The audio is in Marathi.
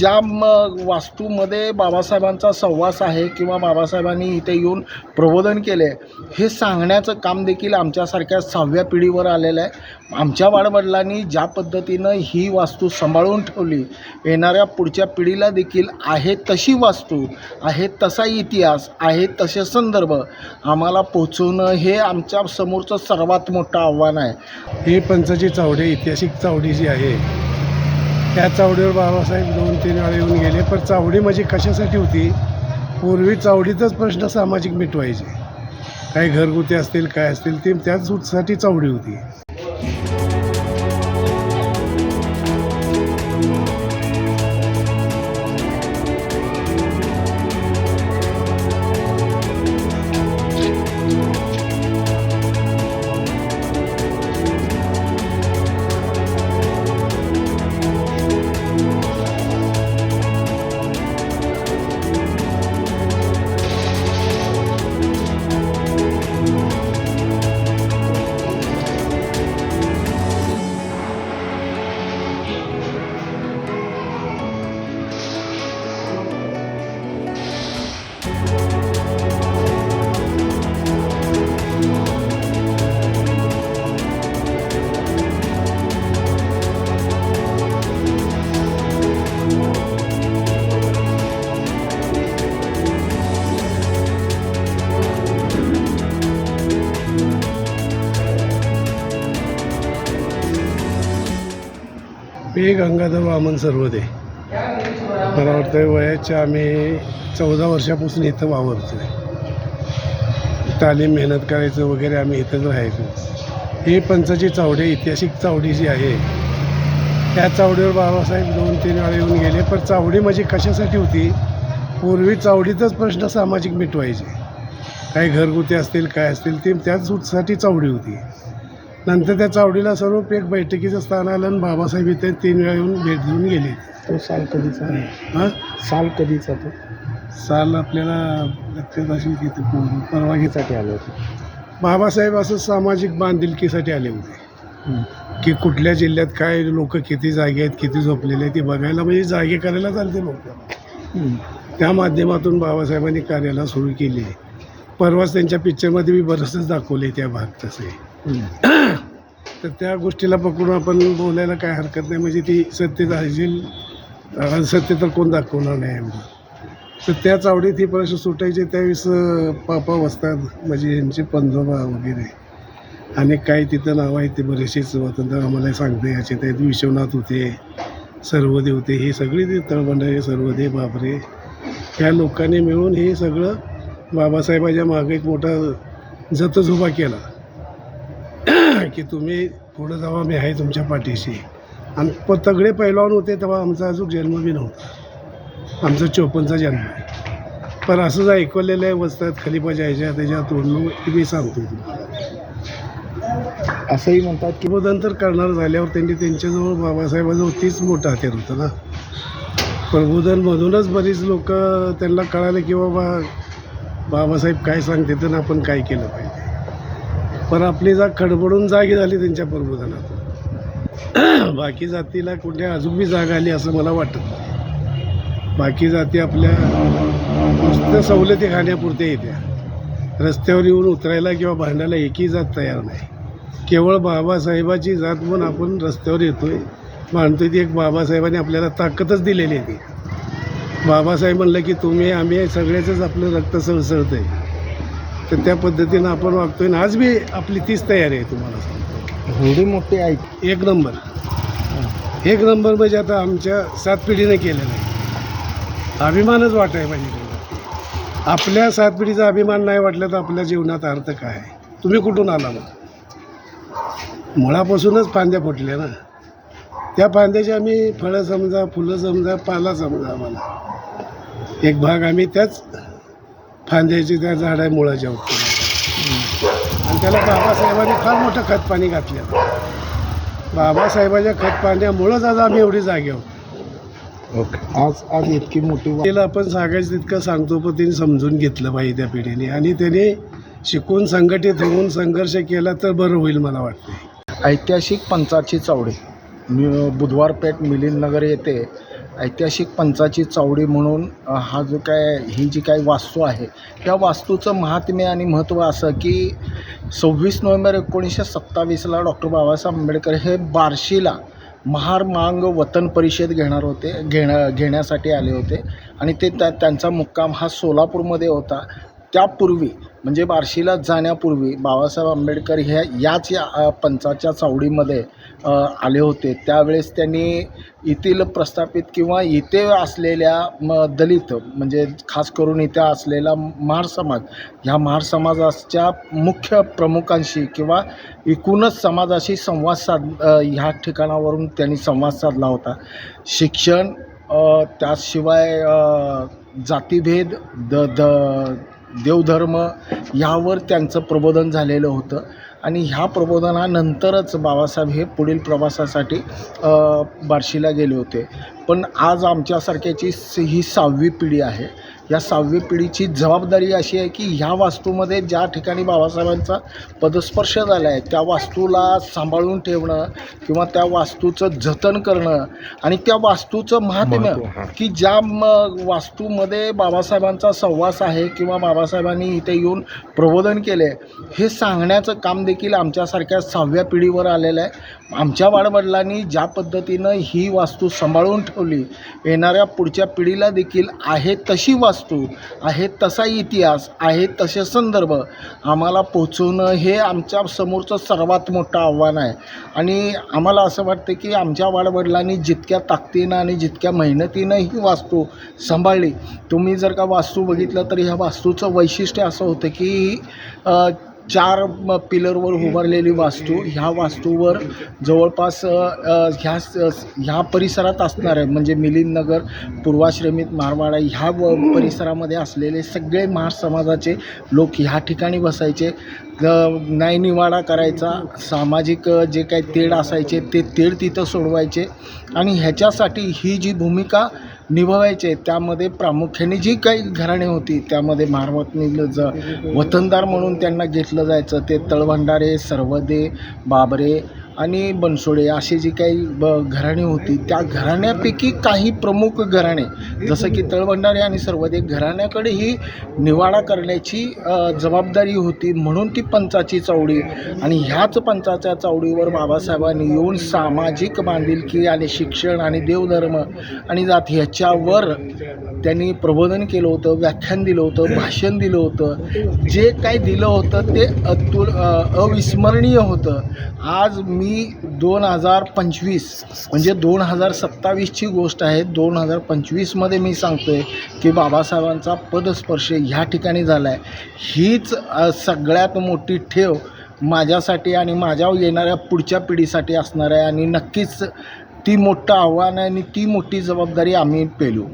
ज्या मग वास्तूमध्ये बाबासाहेबांचा सहवास आहे किंवा बाबासाहेबांनी इथे येऊन प्रबोधन केले हे सांगण्याचं काम देखील आमच्यासारख्या सहाव्या पिढीवर आलेलं आहे. आमच्या वाडवडिलांनी ज्या पद्धतीनं ही वास्तू सांभाळून ठेवली येणाऱ्या पुढच्या पिढीला देखील आहे तशी वास्तू आहे तसा इतिहास आहे तसे संदर्भ आम्हाला पोचवणं हे आमच्या समोरचं सर्वात मोठं आव्हान आहे. ही पंचची चावडी ऐतिहासिक चावडी जी आहे त्या चावडीवर बाबासाहेब दोन तीन वेळा येऊन गेले. पण चावडी माझी कशासाठी होती? पूर्वी चावडीतच प्रश्न सामाजिक मिटवायचे. काही घरगुती असतील काय असतील ते त्याचसाठी चावडी होती. पे गंगाधर वामन सर्वदे मला वाटतं वयाच्या आम्ही चौदा वर्षापासून इथं वावरतो तालीम मेहनत करायचं वगैरे आम्ही इथंच राहायचो. ही पंचाची चावडी ऐतिहासिक चावडी जी आहे त्या चावडीवर बाबासाहेब दोन तीन वेळा येऊन गेले पण चावडी माझी कशासाठी होती? पूर्वी चावडीतच प्रश्न सामाजिक मिटवायचे. काही घरगुती असतील काय असतील ते त्याचसाठी चावडी होती. नंतर त्या चावडीला स्वरूप एक बैठकीचं स्थान आलं आणि बाबासाहेब इथे तीन वेळा येऊन भेट देऊन गेले. तो साल कधीचा? हां? साल कधीचा तो? साल आपल्याला लक्षात असेल की ते परवानगीसाठी आलं होतं. बाबासाहेब असं सामाजिक बांधिलकीसाठी आले होते. की कुठल्या जिल्ह्यात काय लोक किती जागे आहेत किती झोपलेले आहेत ते बघायला म्हणजे जागे करायला चालते लोक. त्या माध्यमातून बाबासाहेबांनी कार्याला सुरू केली. परवाच त्यांच्या पिक्चरमध्ये मी बरंचसं दाखवले त्या भाग तसे. तर त्या गोष्टीला पकडून आपण बोलायला काय हरकत नाही. म्हणजे ती सत्य राहील सत्य तर कोण दाखवणार नाही एवढं. तर त्या चावडीत ही प्रश्न सुटायचे. त्यावेळेस पापा वसतात म्हणजे यांचे पंजोबा वगैरे. आणि काही तिथं नावं आहेत ते बरेचसे स्वतंत्र आम्हाला सांगते. याचे ते विश्वनाथ होते सर्वदे होते. हे सगळे ते तळबंडारे सर्वदे बापरे. ह्या लोकांनी मिळून हे सगळं बाबासाहेबाच्या मागे एक मोठा जतच उभा केला. की तुम्ही पुढं जावा मी आहे तुमच्या पाठीशी. आणि प तगडे पैलवान होते तेव्हा आमचा अजून जन्म बी नव्हता. आमचा चोपनचा जन्म आहे. पण असंच ऐकवलेलं आहे वस्तात खलिपा जायच्या त्याच्या तोडणं की मी सांगतो तुम्हाला. असंही म्हणतात की प्रबोधन तर करणार झाल्यावर त्यांनी त्यांच्याजवळ बाबासाहेबाजवळ तीच मोठं हत्यार होतं ना. प्रबोधनमधूनच बरीच लोक त्यांना कळालं की बाबा बाबासाहेब काय सांगते तर आपण काय केलं पाहिजे. पण आपली जाग खडबडून जागी झाली त्यांच्या प्रबोधनात. बाकी जातीला कुठे अजून बी जाग आली असं मला वाटत नाही. बाकी जाती आपल्या नुसत्या सवलती खाण्यापुरत्या येत्या. रस्त्यावर येऊन उतरायला किंवा भांडायला एकही जात तयार नाही. केवळ बाबासाहेबाची जात म्हणून आपण रस्त्यावर येतोय. मानतोय ती एक बाबासाहेबांनी आपल्याला ताकदच दिलेली आहे ती. बाबासाहेब म्हणलं की तुम्ही आम्ही सगळ्याचंच आपलं रक्त सळसळतं आहे तर त्या पद्धतीनं आपण वागतोय. आणि आज बी आपली तीच तयारी आहे तुम्हाला सांगतो. एवढी मोठी आहे. एक नंबर. एक नंबर म्हणजे आता आमच्या सात पिढीने केलेलं आहे. अभिमानच वाटाय पाहिजे तुम्हाला. आपल्या सात पिढीचा अभिमान नाही वाटला तर आपल्या जीवनात अर्थ काय आहे? तुम्ही कुठून आला मग? मुळापासूनच फांद्या फुटल्या ना. त्या फांद्याची आम्ही फळं समजा फुलं समजा पाला समजा आम्हाला. एक भाग आम्ही त्याच फांद्याची त्या झाडा मुळाच्या उत्पन्न आणि त्याला बाबासाहेबांनी फार मोठं खत पाणी घातलं. बाबासाहेबाच्या खत पाण्यामुळंच आज आम्ही एवढी जागे आहोत. ओके. आज आज इतकी मोठी तिला आपण सांगायचं तितकं सांगतो पण तिने समजून घेतलं पाहिजे त्या पिढीने. आणि त्याने शिकून संघटित होऊन संघर्ष केला तर बरं होईल मला वाटते ऐतिहासिक पंचाची चावडी मी बुधवार पेठ मिलिंद नगर येथे ऐतिहासिक पंचाची चावडी म्हणून हा जो काय ही जी काही वास्तू आहे या वास्तूचं महात्म्य आणि महत्त्व असं की सव्वीस नोव्हेंबर एकोणीसशे सत्तावीसला डॉक्टर बाबासाहेब आंबेडकर हे बार्शीला महार मांग वतन परिषद घेणार होते घेण्या घेण्यासाठी आले होते. आणि ते त्या त्यांचा मुक्काम हा सोलापूरमध्ये होता. त्यापूर्वी म्हणजे बार्शीला जाण्यापूर्वी बाबासाहेब आंबेडकर ह्या याच या पंचाच्या चावडीमध्ये आले होते. त्यावेळेस त्यांनी येथील प्रस्थापित किंवा इथे असलेल्या म दलित म्हणजे खास करून इथे असलेला महार समाज ह्या महार समाजाच्या मुख्य प्रमुखांशी किंवा एकूणच समाजाशी संवाद साध ह्या ठिकाणावरून त्यांनी संवाद साधला होता. शिक्षण त्याशिवाय जातीभेद द द देवधर्म ह्यावर त्यांचं प्रबोधन झालेलं होतं. आणि ह्या प्रबोधनानंतरच बाबासाहेब हे पुढील प्रवासासाठी बार्शीला गेले होते. पण आज आमच्यासारख्याची स- ही सहावी पिढी आहे. या सहावी पिढीची जबाबदारी अशी आहे की ह्या वास्तूमध्ये ज्या ठिकाणी बाबासाहेबांचा पदस्पर्श झाला आहे त्या वास्तूला सांभाळून ठेवणं किंवा त्या वास्तूचं जतन करणं आणि त्या वास्तूचं महात्म्य की ज्या म वास्तूमध्ये बाबासाहेबांचा सहवास आहे किंवा बाबासाहेबांनी इथे येऊन प्रबोधन केले हे सांगण्याचं काम देखील आमच्यासारख्या सहाव्या पिढीवर आलेलं आहे. आमच्या वाडवडिलांनी ज्या पद्धतीनं ही वास्तू सांभाळून ठेवली येणाऱ्या पुढच्या पिढीला देखील आहे तशी वास्तू वास्तू आहे तसा इतिहास आहे तसे संदर्भ. आम्हाला पोचवणं हे आमच्या समोरचं सर्वात मोठं आव्हान आहे. आणि आम्हाला असं वाटतं की आमच्या वाडवडिलांनी जितक्या ताकदीनं आणि जितक्या मेहनतीनं ही वास्तू सांभाळली तुम्ही जर का वास्तू बघितलं तर ह्या वास्तूचं वैशिष्ट्य असं होतं की चार पिलरवर उभारलेली वास्तू ह्या वास्तूवर जवळपास ह्या ह्या परिसरात असणार आहे म्हणजे मिलिंद नगर पूर्वाश्रमित मारवाडा ह्या व परिसरामध्ये असलेले सगळे महार समाजाचे लोक ह्या ठिकाणी बसायचे. न्यायनिवाडा करायचा सामाजिक जे काही तेढ असायचे ते तेढ तिथं सोडवायचे. आणि ह्याच्यासाठी ही जी भूमिका निभवायचे त्यामध्ये प्रामुख्याने जी काही घराणे होती त्यामध्ये महारवतनी ज वतनदार म्हणून त्यांना घेतलं जायचं. ते तळभंडारे सर्वदे बाबरे आणि बनसोडे अशी जी काही ब घराणी होती त्या घराण्यापैकी काही प्रमुख घराणे जसं की तळभंडारे आणि सर्वाधिक घराण्याकडे ही निवाडा करण्याची जबाबदारी होती. म्हणून ती पंचाची चावडी आणि ह्याच पंचाच्या चावडीवर बाबासाहेबांनी येऊन सामाजिक बांधिलकी आणि शिक्षण आणि देवधर्म आणि जात ह्याच्यावर त्यांनी प्रबोधन केलं होतं व्याख्यान दिलं होतं भाषण दिलं होतं. जे काही दिलं होतं ते अतुल अविस्मरणीय होतं. आज मी दोन हजार पंचवीस म्हणजे दोन हजार सत्तावीसची गोष्ट आहे. दोन हजार पंचवीसमध्ये मी सांगतो आहे की बाबासाहेबांचा पदस्पर्श ह्या ठिकाणी झाला आहे हीच सगळ्यात मोठी ठेव माझ्यासाठी आणि माझ्या येणाऱ्या पुढच्या पिढीसाठी असणार आहे आणि नक्कीच ती मोठं आव्हान आहे आणि ती मोठी जबाबदारी आम्ही पेलू.